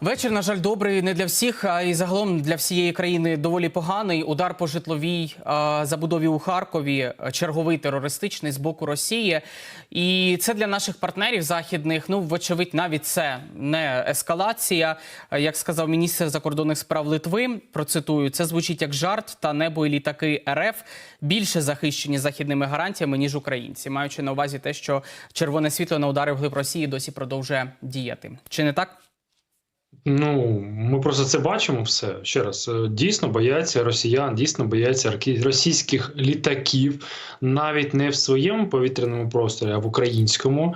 Вечір, на жаль, добрий не для всіх, а й загалом для всієї країни доволі поганий. Удар по житловій забудові у Харкові, черговий терористичний з боку Росії. І це для наших партнерів західних. Ну, вочевидь, навіть це не ескалація. Як сказав міністр закордонних справ Литви, процитую, це звучить як жарт, та небо і літаки РФ більше захищені західними гарантіями ніж українці, маючи на увазі те, що червоне світло на удари вглиб Росії досі продовжує діяти. Чи не так? Ну, ми просто це бачимо все. Ще раз, е, дійсно бояться росіян, дійсно бояться російських літаків, навіть не в своєму повітряному просторі, а в українському.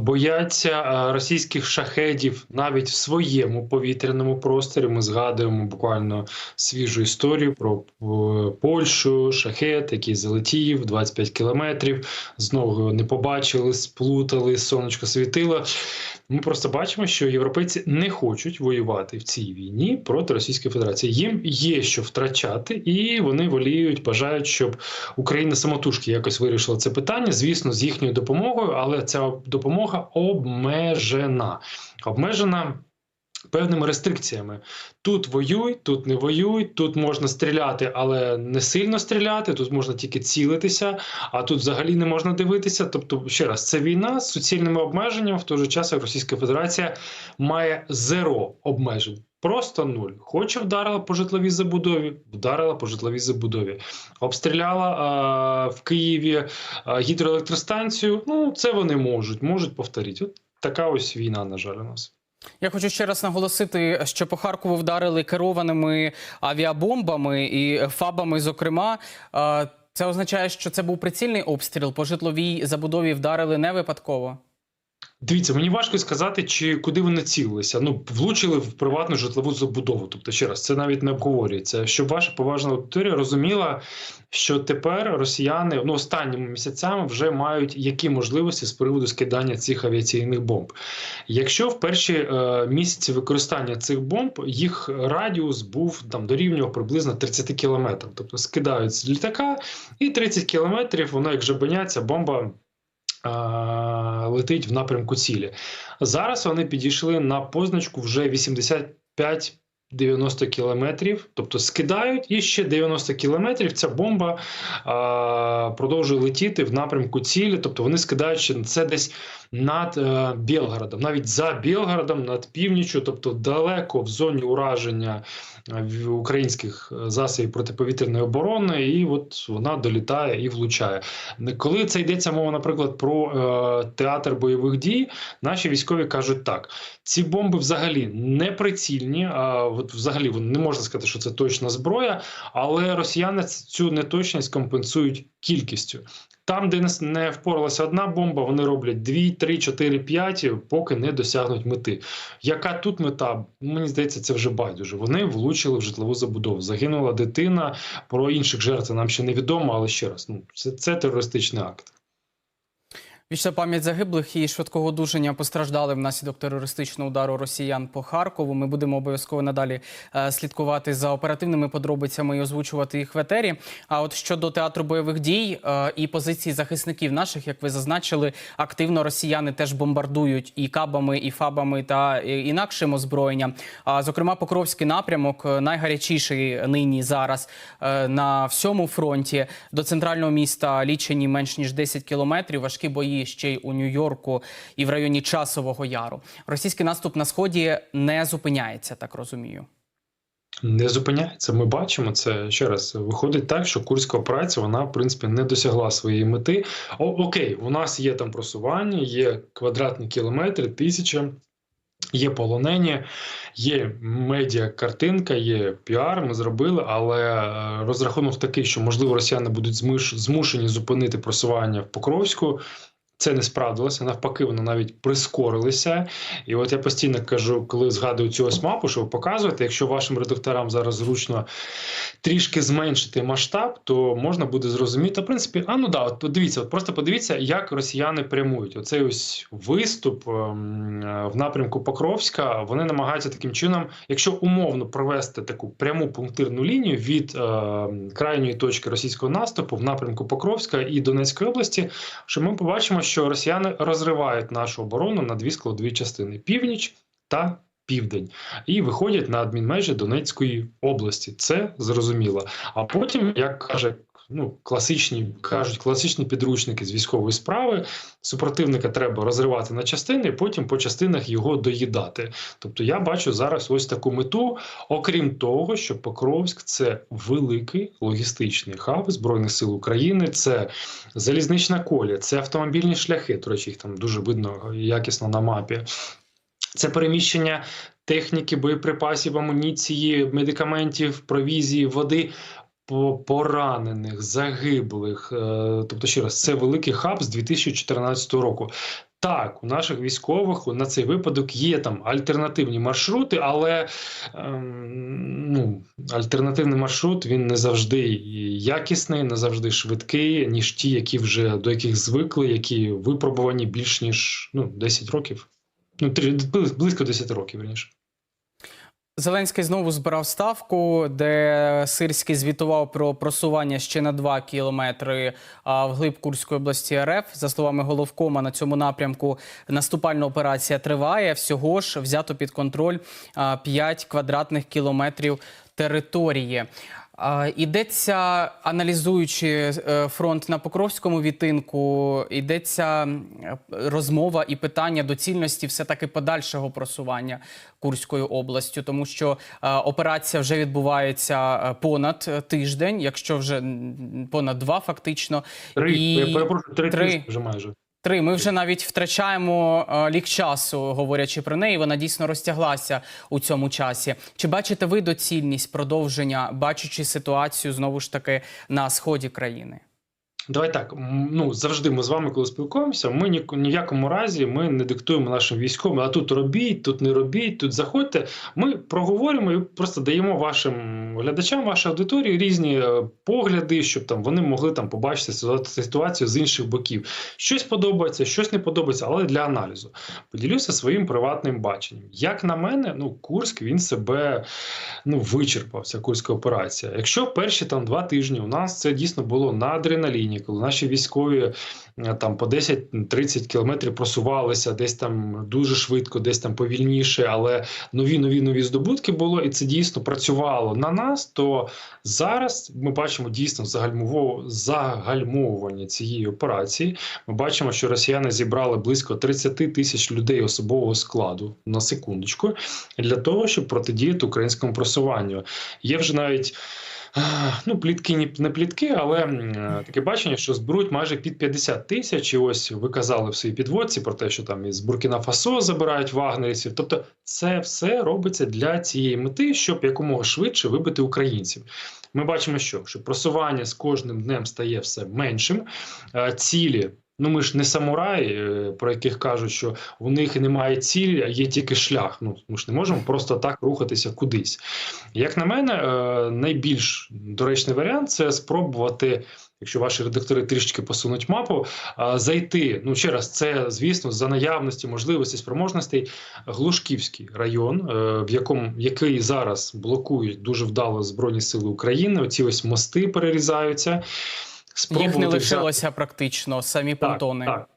Бояться російських шахедів навіть в своєму повітряному просторі. Ми згадуємо буквально свіжу історію про е, Польщу, шахет, який залетів 25 кілометрів. Знову не побачили, сплутали, сонечко світило. Ми просто бачимо, що європейці не хочуть воювати в цій війні проти Російської Федерації. Їм є що втрачати, і вони воліють, бажають, щоб Україна самотужки якось вирішила це питання. Звісно, з їхньою допомогою, але ця допомога обмежена. Обмежена. Певними рестрикціями тут воюй, тут не воюй, тут можна стріляти, але не сильно стріляти. Тут можна тільки цілитися, а тут взагалі не можна дивитися. Тобто, ще раз, це війна з суцільними обмеженнями. В той же час Російська Федерація має зеро обмежень. Просто нуль. Хоче вдарила по житловій забудові, вдарила по житловій забудові. Обстріляла а, в Києві а, гідроелектростанцію. Ну, це вони можуть, можуть повторити. От така ось війна, на жаль, у нас. Я хочу ще раз наголосити, що по Харкову вдарили керованими авіабомбами і фабами. Зокрема, це означає, що це був прицільний обстріл. По житловій забудові вдарили не випадково. Дивіться, мені важко сказати, чи куди вони цілилися. Ну, влучили в приватну житлову забудову. Тобто, ще раз, це навіть не обговорюється. Щоб ваша поважна аудиторія розуміла, що тепер росіяни ну останніми місяцями вже мають які можливості з приводу скидання цих авіаційних бомб. Якщо в перші е, місяці використання цих бомб їх радіус був там дорівнював приблизно 30 кілометрів. Тобто скидають з літака, і 30 кілометрів воно як жабеняться, бомба. Е, Летить в напрямку цілі. Зараз вони підійшли на позначку вже 85 90 кілометрів, тобто скидають, і ще 90 кілометрів ця бомба а, продовжує летіти в напрямку цілі. Тобто вони скидають ще це десь над е, Білгородом, навіть за Білгородом, над північю, тобто далеко в зоні ураження е, українських е, засобів протиповітряної оборони, і от вона долітає і влучає. Коли це йдеться мова, наприклад, про е, театр бойових дій, наші військові кажуть так: ці бомби взагалі не прицільні. А от взагалі не можна сказати, що це точна зброя, але росіяни цю неточність компенсують кількістю. Там, де не впоралася одна бомба, вони роблять 2, 3, 4, 5, поки не досягнуть мети. Яка тут мета? Мені здається, це вже байдуже. Вони влучили в житлову забудову. Загинула дитина. Про інших жертв нам ще невідомо, але ще раз, ну це, це терористичний акт. Вічна пам'ять загиблих і швидкого одужання постраждали внаслідок терористичного удару росіян по Харкову. Ми будемо обов'язково надалі е, слідкувати за оперативними подробицями і озвучувати їх в етері. А от щодо театру бойових дій е, і позицій захисників наших, як ви зазначили, активно росіяни теж бомбардують і кабами, і фабами та е, інакшим озброєнням. А зокрема, Покровський напрямок найгарячіший нині зараз на всьому фронті. До центрального міста лічені менш ніж 10 кілометрів. Важкі бої ще й у Нью-Йорку і в районі Часового Яру. Російський наступ на сході не зупиняється, так розумію. Не зупиняється. Ми бачимо це ще раз. Виходить так, що курська операція вона в принципі не досягла своєї мети. О, окей, у нас є там просування, є квадратні кілометри, тисяча. Є полонені, є медіа картинка, є піар. Ми зробили, але е, розрахунок такий, що можливо росіяни будуть змушені зупинити просування в Покровську. Це не справдилося, навпаки, воно навіть прискорилися. І от я постійно кажу, коли згадую цю ось мапу, що ви показуєте, якщо вашим редакторам зараз зручно трішки зменшити масштаб, то можна буде зрозуміти. В принципі, а ну да, от подивіться, от просто подивіться, як росіяни прямують. Оцей ось виступ ем, в напрямку Покровська. Вони намагаються таким чином, якщо умовно провести таку пряму пунктирну лінію від е, крайньої точки російського наступу в напрямку Покровська і Донецької області, що ми побачимо, що росіяни розривають нашу оборону на дві складові частини: північ та південь і виходять на адмінмежі Донецької області. Це зрозуміло. А потім, як каже ну, класичні кажуть, класичні підручники з військової справи, супротивника треба розривати на частини, і потім по частинах його доїдати. Тобто я бачу зараз ось таку мету, окрім того, що Покровськ це великий логістичний хаб Збройних сил України, це залізнична колія, це автомобільні шляхи. До речі, їх там дуже видно якісно на мапі. Це переміщення техніки, боєприпасів, амуніції, медикаментів, провізії, води поранених, загиблих. Е, Тобто, ще раз, це великий хаб з 2014 року. Так, у наших військових на цей випадок є там альтернативні маршрути, але ем, ну, альтернативний маршрут він не завжди якісний, не завжди швидкий, ніж ті, які вже до яких звикли, які випробувані більш ніж ну, 10 років. Ну, три- близько 10 років, верніше. Зеленський знову збирав ставку, де Сирський звітував про просування ще на 2 кілометри вглиб Курської області РФ. За словами головкома, на цьому напрямку наступальна операція триває. Всього ж взято під контроль а, 5 квадратних кілометрів території. Йдеться, аналізуючи е, фронт на Покровському відтинку, йдеться розмова і питання доцільності все-таки подальшого просування Курською областю, тому що е, операція вже відбувається е, понад тиждень, якщо вже понад два, фактично. Три, І- я перепрошую, три, три. тижні вже майже. Три. Ми вже навіть втрачаємо е, лік часу, говорячи про неї. Вона дійсно розтяглася у цьому часі. Чи бачите ви доцільність продовження, бачачи ситуацію знову ж таки на сході країни? Давай так. Ну завжди ми з вами, коли спілкуємося, ми ні, ні в якому разі ми не диктуємо нашим військовим, а тут робіть, тут не робіть, тут заходьте. Ми проговоримо і просто даємо вашим глядачам, вашій аудиторії різні е, погляди, щоб там вони могли там побачити ситуацію з інших боків. Щось подобається, щось не подобається, але для аналізу. Поділюся своїм приватним баченням. Як на мене, ну Курськ він себе ну вичерпав, ця курська операція. Якщо перші там два тижні у нас це дійсно було на адреналіні, коли наші військові е, там по 10-30 кілометрів просувалися, десь там дуже швидко, десь там повільніше, але нові нові нові здобутки було, і це дійсно працювало на нас. То зараз ми бачимо дійсно загальмовування цієї операції. Ми бачимо, що росіяни зібрали близько 30 тисяч людей особового складу на секундочку для того, щоб протидіяти українському просуванню. Є вже навіть. Ну, плітки не плітки, але е, таке бачення, що зберуть майже під 50 тисяч. І ось ви казали в своїй підводці про те, що там із Буркіна Фасо забирають вагнерівців. Тобто, це все робиться для цієї мети, щоб якомога швидше вибити українців. Ми бачимо, що, що просування з кожним днем стає все меншим. Е, Цілі. Ну, ми ж не самураї, е, про яких кажуть, що у них немає цілі, а є тільки шлях. Ну ми ж не можемо просто так рухатися кудись. Як на мене, е, найбільш доречний варіант це спробувати. Якщо ваші редактори трішечки посунуть мапу, а, зайти. Ну ще раз, це звісно за наявності, можливості, спроможностей. Глушківський район, е, в якому який зараз блокують дуже вдало збройні сили України. Оці ось мости перерізаються. Їх не Спробувати взяти- лишилося практично самі понтони. так, так.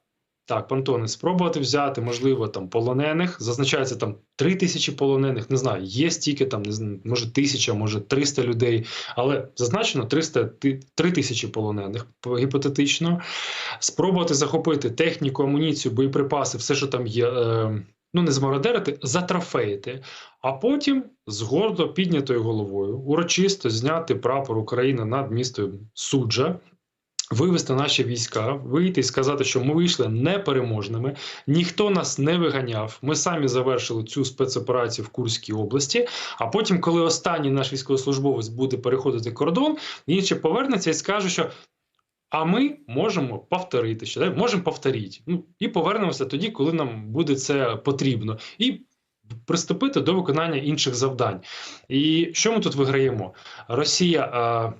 Так, понтони, спробувати взяти, можливо, там полонених. Зазначається там три тисячі полонених. Не знаю, є стільки там, не знаю, може тисяча, може 300 людей, але зазначено 300, ти- 3 тисячі полонених гіпотетично. Спробувати захопити техніку, амуніцію, боєприпаси, все, що там є. Е, Ну, не змародерити, затрофеїти, а потім з гордо піднятою головою урочисто зняти прапор України над містом Суджа, вивести наші війська, вийти і сказати, що ми вийшли непереможними, ніхто нас не виганяв. Ми самі завершили цю спецоперацію в Курській області. А потім, коли останній наш військовослужбовець буде переходити кордон, ще повернеться і скаже, що. А ми можемо повторити, що можемо повторити. Ну і повернемося тоді, коли нам буде це потрібно, і приступити до виконання інших завдань. І що ми тут виграємо? Росія.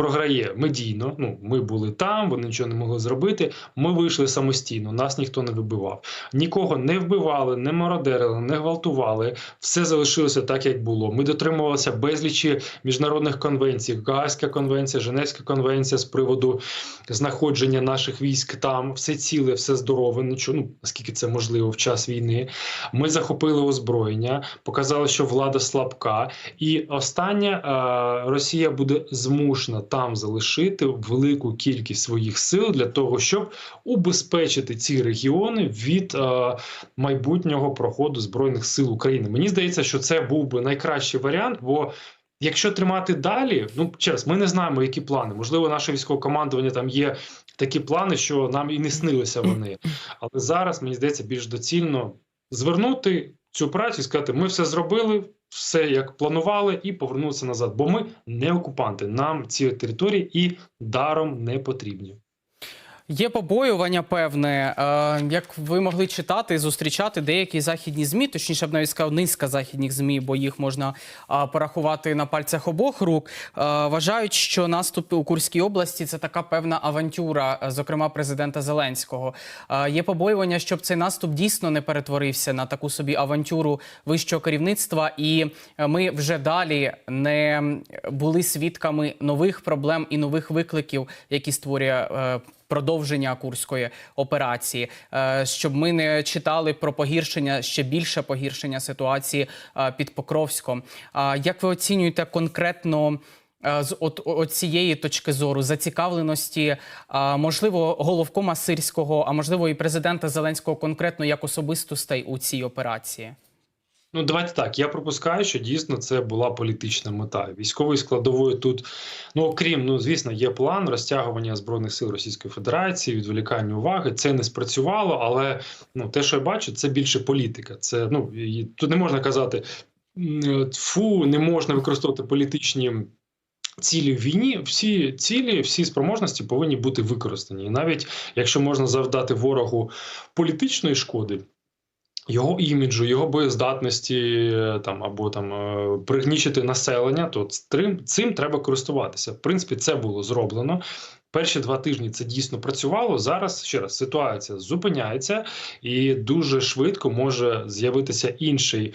Програє медійно. Ну, ми були там, вони нічого не могли зробити. Ми вийшли самостійно, нас ніхто не вибивав. Нікого не вбивали, не мародерили, не гвалтували. Все залишилося так, як було. Ми дотримувалися безлічі міжнародних конвенцій. Гаазька конвенція, Женевська конвенція з приводу знаходження наших військ там. Все ціле, все здорове. Нічого, ну наскільки це можливо в час війни. Ми захопили озброєння, показали, що влада слабка. І останнє е, Росія буде змушена там залишити велику кількість своїх сил для того, щоб убезпечити ці регіони від е, майбутнього проходу збройних сил України. Мені здається, що це був би найкращий варіант, бо. Якщо тримати далі, ну чесно, ми не знаємо, які плани. Можливо, наше військове командування там є такі плани, що нам і не снилися вони. Але зараз мені здається більш доцільно звернути цю працю і сказати: ми все зробили, все як планували, і повернулися назад. Бо ми не окупанти. Нам ці території і даром не потрібні. Є побоювання певне, е, як ви могли читати і зустрічати деякі західні змі, точніше б навіть сказав, низка західних змі, бо їх можна порахувати на пальцях обох рук. е, Вважають, що наступ у Курській області це така певна авантюра, е, зокрема президента Зеленського. Є побоювання, щоб цей наступ дійсно не перетворився на таку собі авантюру вищого керівництва, і ми вже далі не були свідками нових проблем і нових викликів, які створює. Продовження курської операції, е, щоб ми не читали про погіршення ще більше погіршення ситуації е, під Покровськом. Як ви оцінюєте конкретно? е, З от, от цієї точки зору зацікавленості, можливо, головкома сирського, а можливо, і президента Зеленського конкретно як особистостей у цій операції. Ну, давайте так. Я пропускаю, що дійсно це була політична мета. Військової складової тут, ну окрім, ну звісно, є план розтягування збройних сил Російської Федерації, відволікання уваги. Це не спрацювало, але ну те, що я бачу, це більше політика. Це ну і тут не можна казати фу, не можна використовувати політичні. Цілі в війні, всі цілі, всі спроможності повинні бути використані. І навіть якщо можна завдати ворогу політичної шкоди, його іміджу, його боєздатності е, там або там е, пригнічити населення, то цим, цим треба користуватися. В принципі, це було зроблено. Перші два тижні це дійсно працювало. Зараз ще раз ситуація зупиняється, і дуже швидко може з'явитися інший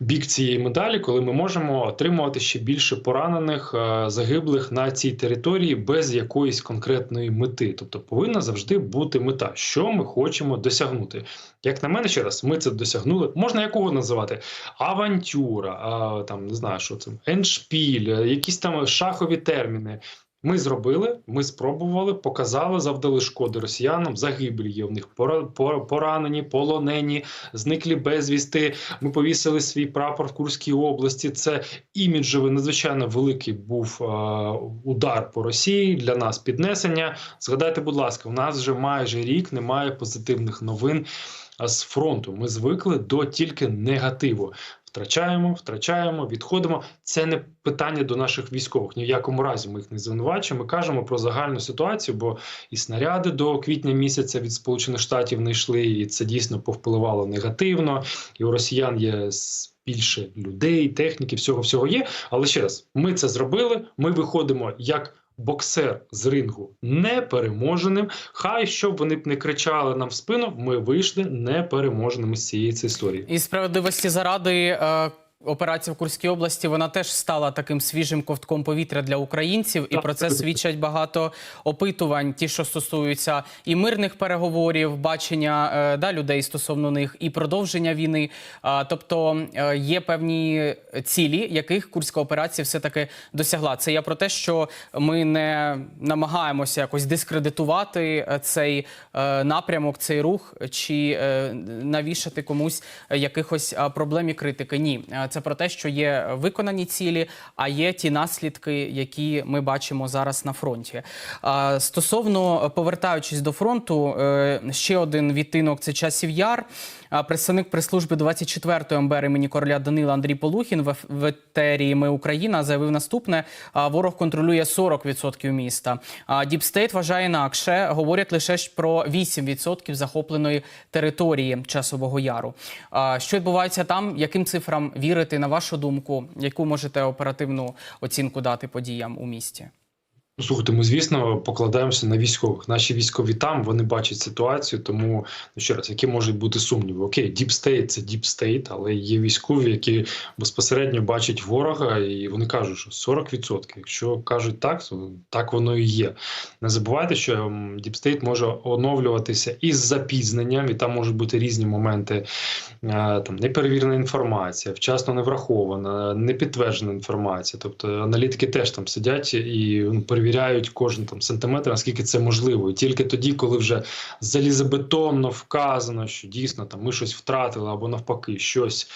бік цієї медалі, коли ми можемо отримувати ще більше поранених е, загиблих на цій території без якоїсь конкретної мети. Тобто повинна завжди бути мета, що ми хочемо досягнути. Як на мене, ще раз, ми це досягнули. Можна якого називати авантюра, а, там не знаю, що це еншпіль, е, якісь там шахові терміни. Ми зробили, ми спробували, показали, завдали шкоди росіянам. Загиблі є в них пора- пора- поранені, полонені, зниклі безвісти. Ми повісили свій прапор в Курській області. Це іміджевий надзвичайно великий був удар по Росії для нас піднесення. Згадайте, будь ласка, у нас вже майже рік немає позитивних новин а, з фронту. Ми звикли до тільки негативу. Втрачаємо, втрачаємо, відходимо. Це не питання до наших військових. Ні в якому разі ми їх не звинувачуємо. Ми кажемо про загальну ситуацію, бо і снаряди до квітня місяця від Сполучених Штатів не йшли, і це дійсно повпливало негативно. І у росіян є більше людей, техніки, всього всього є. Але ще раз, ми це зробили. Ми виходимо як. Боксер з рингу непереможеним. Хай щоб вони б не кричали нам в спину. Ми вийшли непереможеними з цієї цієї історії. І справедливості заради е, операція в Курській області вона теж стала таким свіжим ковтком повітря для українців, і про це свідчать багато опитувань, ті, що стосуються і мирних переговорів, бачення е, да, людей стосовно них, і продовження війни. Тобто е, є певні цілі, яких курська операція все таки досягла. Це я про те, що ми не намагаємося якось дискредитувати е, цей напрямок, цей рух, чи навішати комусь якихось проблем і критики. Ні, це про те, що є виконані цілі, а є ті наслідки, які ми бачимо зараз на фронті. Стосовно повертаючись до фронту, е, ще один відтинок це часів яр. Представник прес-служби 24-ї МБР імені короля Данила Андрій Полухін в етері Ми Україна заявив наступне: ворог контролює 40% міста. Діпстейт вважає інакше. Говорять лише про 8% захопленої території часового яру. Що відбувається там? Яким цифрам вірити на вашу думку? Яку можете оперативну оцінку дати подіям у місті? Ну, слухайте, ми звісно покладаємося на військових. Наші військові там вони бачать ситуацію. Тому ну, ще раз, які можуть бути сумніви? Окей, State – це State, але є військові, які безпосередньо бачать ворога, і вони кажуть, що 40%. Якщо кажуть так, то так воно і є. Не забувайте, що State може оновлюватися із запізненням, і там можуть бути різні моменти. Е, Там неперевірена інформація, вчасно не врахована, не підтверджена інформація. Тобто аналітики теж там сидять і ну, кожен там сантиметр, наскільки це можливо. І тільки тоді, коли вже залізобетонно вказано, що дійсно там ми щось втратили або навпаки щось.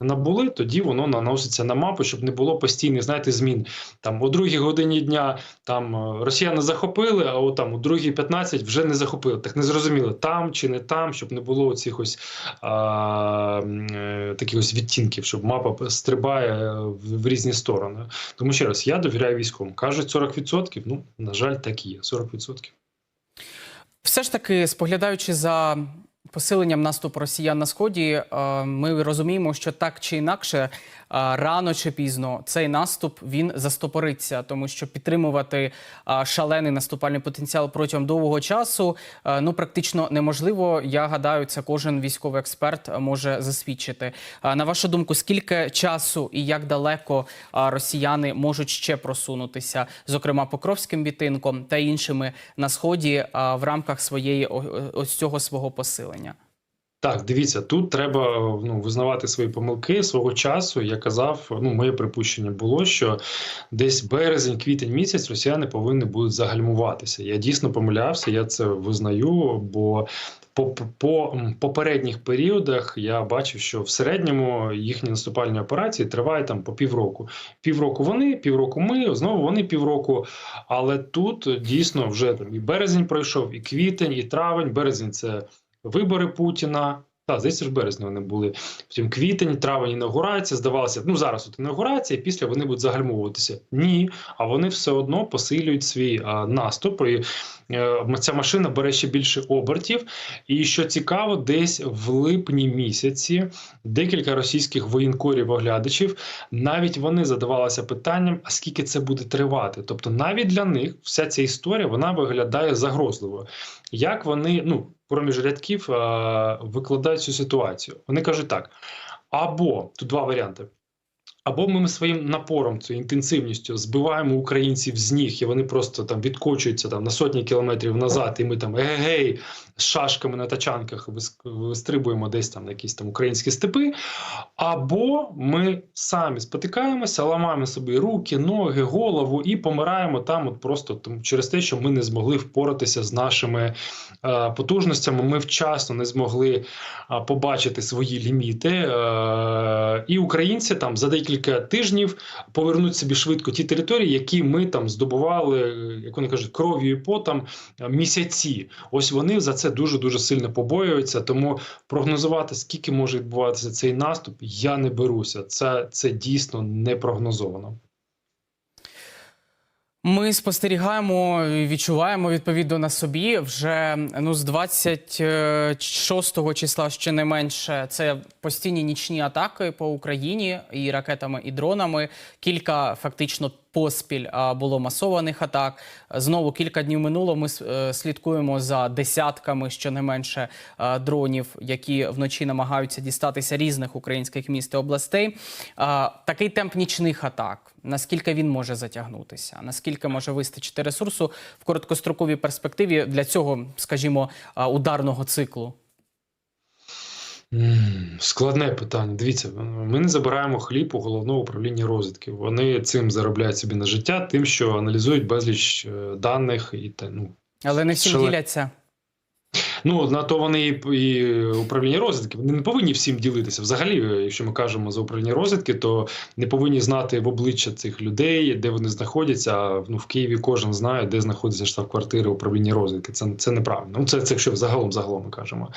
Набули, тоді воно наноситься на мапу, щоб не було постійних, знаєте, змін. Там о другій годині дня там е, росіяни захопили, а от там у другій 15 вже не захопили. Так не зрозуміло, там чи не там, щоб не було цих ось а, е, таких ось відтінків, щоб мапа стрибає е, в, в різні сторони. Тому ще раз, я довіряю військовим. Кажуть 40%, ну, на жаль, так і є. 40%. Все ж таки, споглядаючи за посиленням наступу росіян на сході, е, ми розуміємо, що так чи інакше, рано чи пізно цей наступ він застопориться, тому що підтримувати шалений наступальний потенціал протягом довгого часу ну практично неможливо. Я гадаю, це кожен військовий експерт може засвідчити. На вашу думку, скільки часу і як далеко росіяни можуть ще просунутися, зокрема Покровським бітинком та іншими на сході в рамках своєї ось цього свого посилення? Так, дивіться, тут треба ну, визнавати свої помилки свого часу. Я казав, ну моє припущення було, що десь березень, квітень місяць росіяни повинні будуть загальмуватися. Я дійсно помилявся, я це визнаю, бо по, по попередніх періодах я бачив, що в середньому їхні наступальні операції тривають там по півроку. Півроку вони, півроку ми, знову вони півроку. Але тут дійсно вже там і березень пройшов, і квітень, і травень. Березень це вибори Путіна. Так, здається, ж в березні вони були. Потім квітень, травень інаугурація. Здавалося, ну зараз от інаугурація, після вони будуть загальмовуватися. Ні, а вони все одно посилюють свій а, наступ. І е, ця машина бере ще більше обертів. І що цікаво, десь в липні місяці декілька російських воєнкорів-оглядачів навіть вони задавалися питанням, а скільки це буде тривати. Тобто, навіть для них вся ця історія вона виглядає загрозливою. Як вони, ну, проміж рядків е, викладають цю ситуацію? Вони кажуть так: або тут два варіанти. Або ми своїм напором, цією інтенсивністю збиваємо українців з ніг, і вони просто там відкочуються там на сотні кілометрів назад, і ми там егегей з шашками на тачанках вистрибуємо десь там на якісь там українські степи. Або ми самі спотикаємося, ламаємо собі руки, ноги, голову і помираємо там, от просто тому через те, що ми не змогли впоратися з нашими е, потужностями. Ми вчасно не змогли е, побачити свої ліміти. Е, і українці там за декілька тижнів повернуть собі швидко ті території, які ми там здобували, як вони кажуть, кров'ю і потом е, місяці. Ось вони за це дуже дуже сильно побоюються. Тому прогнозувати, скільки може відбуватися цей наступ, я не беруся. Це, це дійсно не прогнозовано. Ми спостерігаємо відчуваємо відповідно на собі вже ну з 26 числа ще не менше. Це постійні нічні атаки по Україні і ракетами, і дронами. Кілька фактично поспіль було масованих атак. Знову кілька днів минуло. Ми е, слідкуємо за десятками щонайменше дронів, які вночі намагаються дістатися різних українських міст і областей. Такий темп нічних атак. Наскільки він може затягнутися? Наскільки може вистачити ресурсу в короткостроковій перспективі для цього, скажімо, ударного циклу? Складне питання. Дивіться, ми не забираємо хліб у головного управління розвідки. Вони цим заробляють собі на життя, тим, що аналізують безліч е, даних і та ну Але не всім Шале- діляться. Ну на то вони і, управління розвідки. Вони не повинні всім ділитися. Взагалі, е, якщо ми кажемо за управління розвідки, то не повинні знати в обличчя цих людей, де вони знаходяться. Ну в Києві кожен знає, де знаходиться штаб-квартира управління розвідки. Це це неправильно. Ну це, це якщо загалом загалом ми кажемо.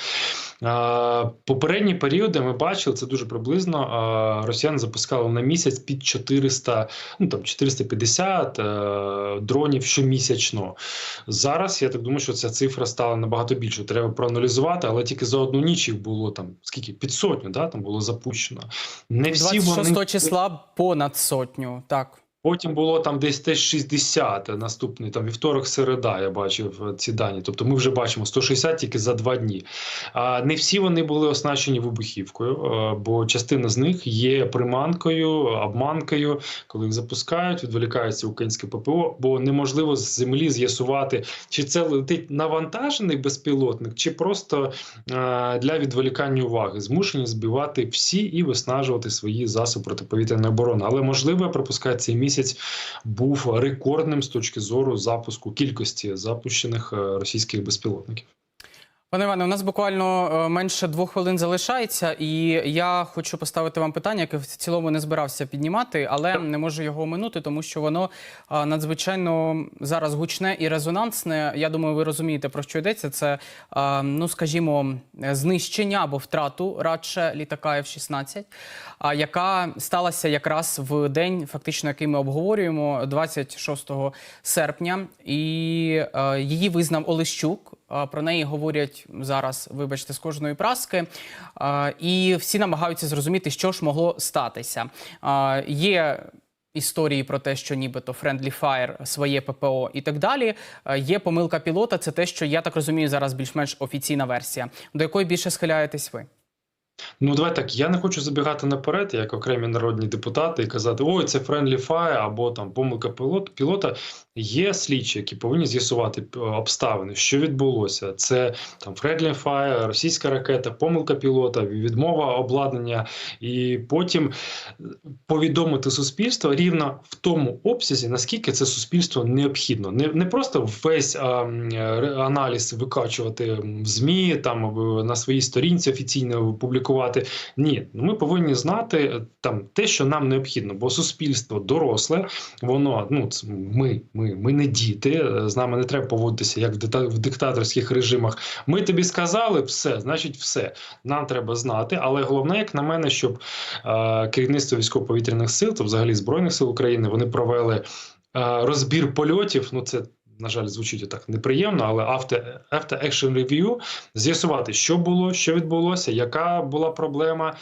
А, попередні періоди ми бачили це дуже приблизно. А, росіяни запускали на місяць під 400, ну там 450 е, дронів щомісячно. Зараз я так думаю, що ця цифра стала набагато більше. Треба проаналізувати, але тільки за одну ніч їх було там скільки під сотню, да, там було запущено. Не всі 26 вони числа понад сотню. Так. Потім було там десь теж 60 наступний там вівторок, середа. Я бачив е, ці дані. Тобто ми вже бачимо 160 тільки за два дні. А не всі вони були оснащені вибухівкою, е, бо частина з них є приманкою, обманкою, коли їх запускають, відволікається українське ППО, бо неможливо з землі з'ясувати, чи це летить навантажений безпілотник, чи просто е, для відволікання уваги змушені збивати всі і виснажувати свої засоби протиповітряної оборони. Але можливо, я припускаю, цей місяць був рекордним з точки зору запуску кількості запущених е, російських безпілотників. Пане Іване, у нас буквально е, менше двох хвилин залишається, і я хочу поставити вам питання, яке в цілому не збирався піднімати, але не можу його оминути, тому що воно е, надзвичайно зараз гучне і резонансне. Я думаю, ви розумієте про що йдеться. Це, е, ну скажімо, знищення або втрату радше літака F-16, а яка сталася якраз в день, фактично, який ми обговорюємо, 26 серпня, і її визнав Олещук. Про неї говорять зараз, вибачте, з кожної праски, і всі намагаються зрозуміти, що ж могло статися. Є історії про те, що нібито Friendly Fire, своє ППО і так далі. Є помилка пілота. Це те, що я так розумію, зараз більш-менш офіційна версія. До якої більше схиляєтесь ви? Ну, давай так. Я не хочу забігати наперед, як окремі народні депутати, і казати, ой, це friendly fire або там помилка пілот, пілота. Є слідчі, які повинні з'ясувати е, обставини, що відбулося. Це там friendly fire, російська ракета, помилка пілота, відмова обладнання, і потім е, повідомити суспільство рівно в тому обсязі, наскільки це суспільство необхідно. Не, не просто весь а, аналіз викачувати в ЗМІ, там на своїй сторінці офіційно публікувати. Ні, ну ми повинні знати е, там те, що нам необхідно, бо суспільство доросле, воно ну ми, ми, ми не діти. е, З нами не треба поводитися як в диктаторських режимах. Ми тобі сказали все, значить, все. Нам треба знати. Але головне, як на мене, щоб е, керівництво військово-повітряних сил, то взагалі збройних сил України, вони провели е, розбір польотів. Ну це. На жаль, звучить так неприємно, але after, after action review з'ясувати, що було, що відбулося, яка була проблема,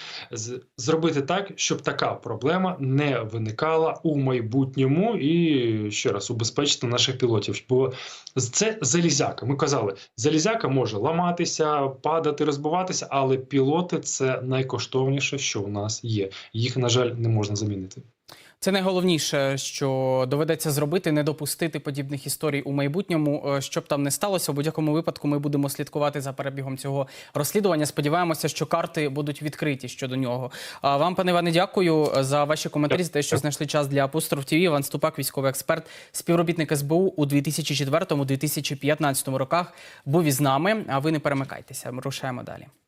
зробити так, щоб така проблема не виникала у майбутньому, і ще раз убезпечити наших пілотів. Бо це залізяка. Ми казали, залізяка може ламатися, падати, розбиватися, але пілоти це найкоштовніше, що у нас є. Їх, на жаль, не можна замінити. Це найголовніше, що доведеться зробити, не допустити подібних історій у майбутньому. Е, Щоб там не сталося, у будь-якому випадку ми будемо слідкувати за перебігом цього розслідування. Сподіваємося, що карти будуть відкриті щодо нього. А вам, пане Іване, дякую за ваші коментарі. За те, що знайшли час для Апостроф ТВ. Іван Ступак, військовий експерт, співробітник СБУ у 2004-2015 роках, був із нами. А ви не перемикайтеся. Ми рушаємо далі.